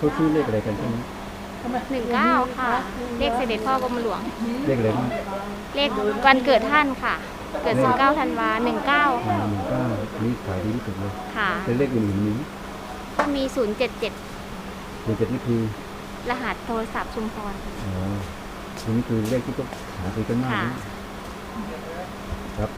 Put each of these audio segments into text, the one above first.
เขาซื้อเลขอะไรกันใช่ไหมหนึ่งเก้าค่ะ เลขเสด็จพ่อกรมหลวง เลขอะไรบ้างเลขวันเกิดท่านค่ะ เกิด 19ธันวา19หนึ่งเก้านี่ขายดีที่สุดเลยค่ะ เป็นเลขอื่นๆมีไหมก็มี 077 หนึ่งเจ็ดนี่คือรหัสโทรศัพท์ชุมพร อ๋อทีนี้คือเลขที่ก็หาซื้อกันมากค่ะ นะครับ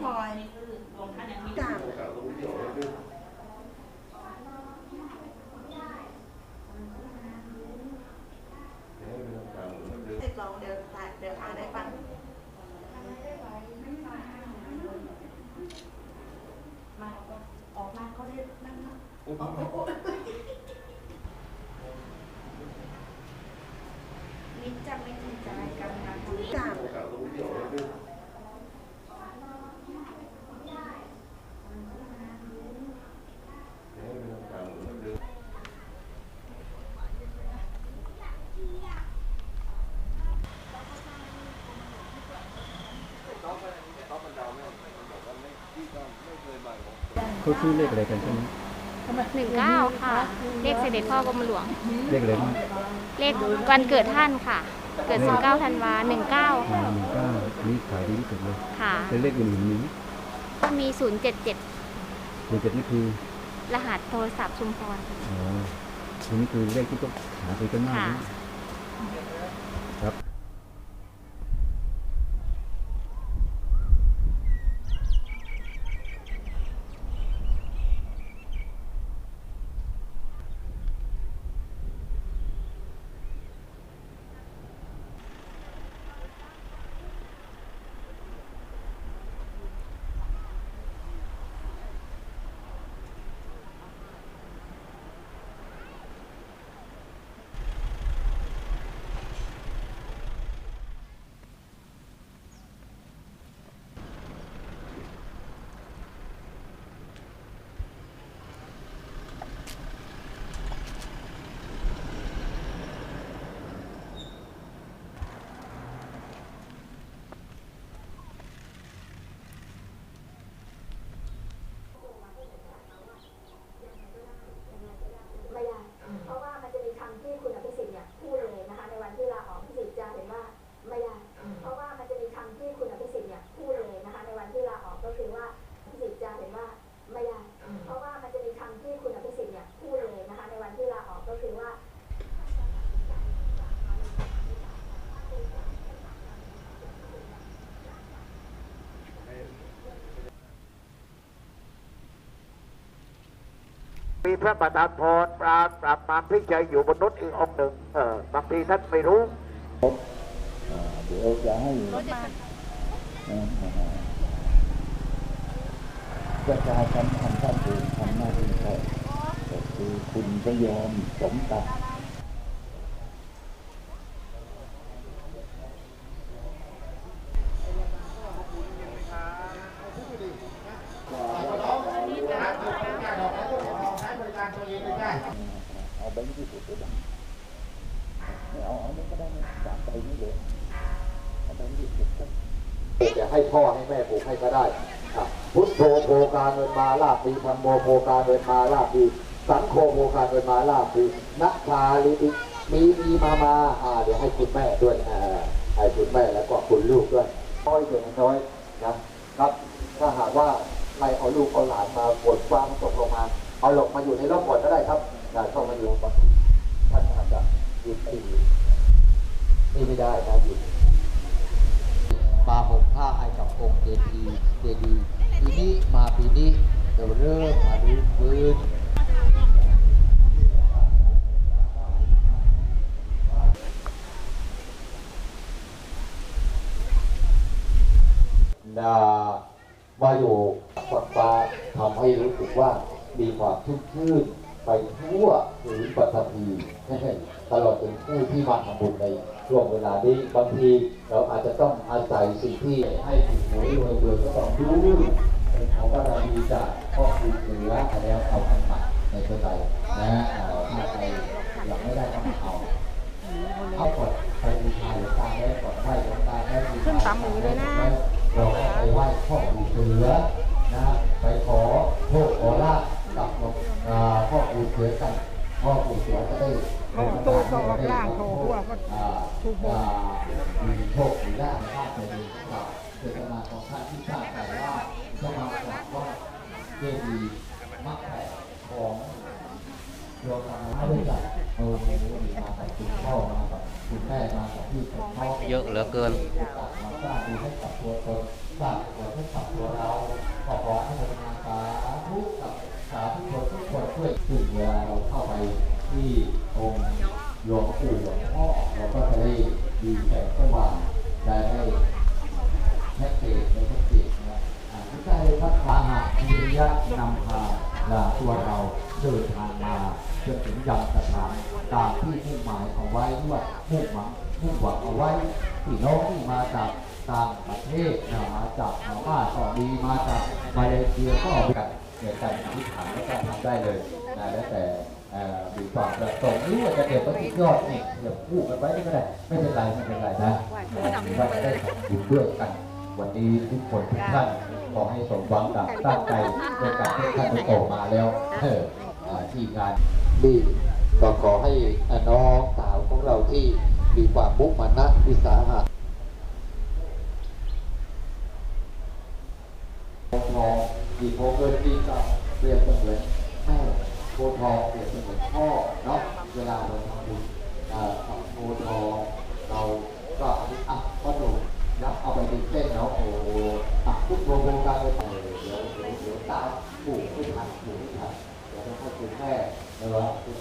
พลอยนี่คือรวมท่านยังมีจ้าเด็กลองเดี๋ยวถ่ายเดี๋ยวอ่านได้ฟังมาออกมาเขาเรียกนั่งนะโอ้โห มิตรจะไม่ถึงใจกันนะ จ้า เขาซื้อเลขอะไรกันใช่ไหม19ค่ะ เลขเสด็จพ่อกรมหลวง เลขอะไรบ้างเลขวันเกิดท่านค่ะ เกิด19ธันวา19หนึ่งเก้านี่ขายดีที่สุดเลยค่ะเป็นเลขอื่นๆมีไหมก็มี077หนึ่งเจ็ดนี่คือ รหัสโทรศัพท์ชุมพรอ๋อทีนี้คือเลขที่ก็หาซื้อกันมากค่ะนะครับ มีพระประธานพรปราบปราบมารพิจัยอยู่บนนุษย์อีกองหนึ่งเออบางทีท่านไม่รู้อ่าเดี๋ยวจะให้ประชาสัมพันธ์ท่านอื่นทำหน้าที่แทนก็คือคุณพยอมสมตัด เอาแบงค์ที่สุดไปบ้างไม่เอาเอาไม่ก็ได้ไม่สามใบนี่เลยเอาแบงค์ที่สุดก็ จะ ให้พ่อให้แม่ปลูกให้ก็ได้พุทโธโภการเงินมาลาภีธรรมโมโภการเงินมาลาภีสังโฆโภการเงินมาลาภีนักชาลิติมีมีมามาอ่าเดี๋ยวให้คุณแม่ด้วยอ่าให้คุณแม่แล้วก็คุณลูกด้วยน้อยเด็กน้อยนะครับถ้าหากว่าใครเอาลูกเอาหลานมาปวดความตกลงมา เอาหลบมาอยู่ในร่มก่อนก็ได้ครับอย่าเข้ามาอยู่บนท่านอาจจะหยุดที่นี่ไม่ได้นะหยุด มาห่มผ้าให้กับองค์เจดีย์เจดีย์ปีนี้มาปีนี้เราเริ่มมาดูฟื้นนามาอยู่ฝักฟ้าทำให้รู้สึกว่ามีความชุ่มชื่น วั่วผืนปัตภีตลอดถึงผู้ที่มาทำบุญในช่วงเวลานี้บางทีเราอาจจะต้องอาศัยสิ่งที่ให้ถูกหวยรวยเบอก็ต้องดูเป็นของบารมีจากพ่อคุณหลือแล้วเอาทำใหม่ในเป็นไรนะเอ่อถ้าใครยังไม่ได้ก็มาเอาเอาก่อนไปบูชาหลวงตาแม่ก่อนไหว้หลวงตาแม่บูชาขึ้นตามมือเลยนะเราไปไหว้พ่อปู่เสือนะไปขอโชคขอลาบกับหลวงอ่าพ่อปู่เสือกันพ่อปู่เสือจะได้ ตัวเขาออกล่างเขาหัวก็ อ่า ถูกบอ อ่าก มีโชคมีลาภภาพจะดีกับ เจตนาของท่านที่ทราบแต่ว่าจะมากราบไหว้เจดีย์มักแผ่ของโยมมาด้วยกันโอ้โหมากับคุณพ่อมากับคุณแม่มากับพี่กับน้อเยอะเหลือเกินมาสร้างดีให้กับตัวตนสร้างผลให้กับตัวเราขอขอให้พัฒนาสาธุกับสาธุชนทุกคนช่วยซึ่งเวลาเราเข้าไปที่องค์หลวงปู่หลวงพ่อเราก็จะได้ดีแสงสว่างได้ให้แพ็กเกจในแพ็กเกจนะอ่าที่ได้พัฒนาหาวิริยะนำพาลาตัวเราเดินทางมาจน ถึงยังสถานตามที่มุ่งหมายเอาไว้ด้วยมุ่งหวังมุ่งหวังเอาไว้พี่น้องที่มาจากต่างประเทศนะมาจากพม่าก็มีมาจากมาเลเซียก็มีกันเกิดการอธิษฐานแล้วก็ทำได้เลยนะแล้วแต่มีความประสงค์หรือว่าจะเก็บไว้ที่ยอดนี่เดี๋ยวพูดกันไว้ก็ได้ไม่เป็นไรไม่เป็นไรนะถือว่าจะได้ทำบุญด้วยกัน วันนี้ทุกคนทุกท่านขอให้สมหวังดังตั้งใจในการที่ท่านได้โตมาแล้วเอออ่าที่งาน ดีก็ขอให้น้องสาวของเราที่มีความมุมานะวิสาหะโพทองดีโพเกินดีก็เรียบเสมือนแม่โพทองเปรียบเสมือนพ่อเนาะเวลาเราทำบุญเอ่อโพทองเราก็อะพ่อหนุ่มรับเอาไปดิเส้นเนาะโอ้อะทุกโรงการเลยเดี๋ยวเดี๋ยวเดี๋ยวตาม ลูกไม่ทันปลูกไม่ทันเดี๋ยวต้องให้คุณแม่เออคุณ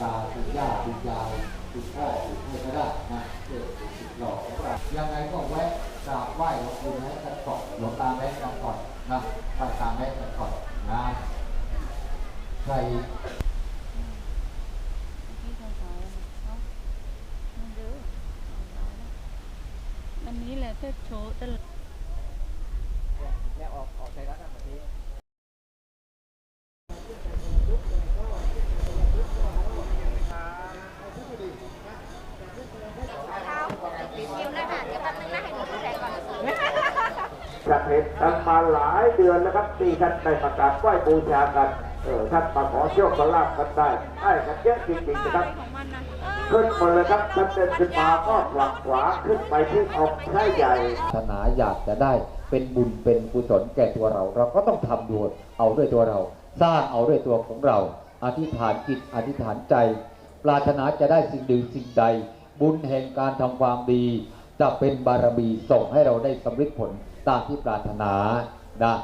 ตาคุณย่าคุณยายคุณพ่อคุณแม่ก็ได้นะเพื่อสุดหลอของเรายังไงก็แวะกราบไหว้หลวงปู่แม่กันก่อนหลวงตาแม่กันก่อนนะไหว้ตาแม่กันก่อนนะใครอันนี้แหละเพื่อโชว์ตลอด ยิ้มเลยค่ะ เดี๋ยวแป๊บนึงนะให้หนูดูแสงก่อน จะเห็นกันมาหลายเดือนแล้วครับที่ท่านได้ประกาศไหว้บูชากันเออท่านมาขอโชคขอลาบกันได้ได้กันเยอะจริงๆนะครับขึ้นมาเลยครับท่านเดินขึ้นมาก็หลักขวาขึ้นไปที่องค์พระใหญ่ปรารถนาอยากจะได้เป็นบุญเป็นกุศลแก่ตัวเรา เราก็ต้องทำด้วยเอาด้วยตัวเรา สร้างเอาด้วยตัวของเรา อธิษฐานจิตอธิษฐานใจ ปรารถนาจะได้สิ่งหนึ่งสิ่งใด บุญแห่งการทำความดี จะเป็นบารมีส่งให้เราได้สำเร็จผล ตามที่ปรารถนานะ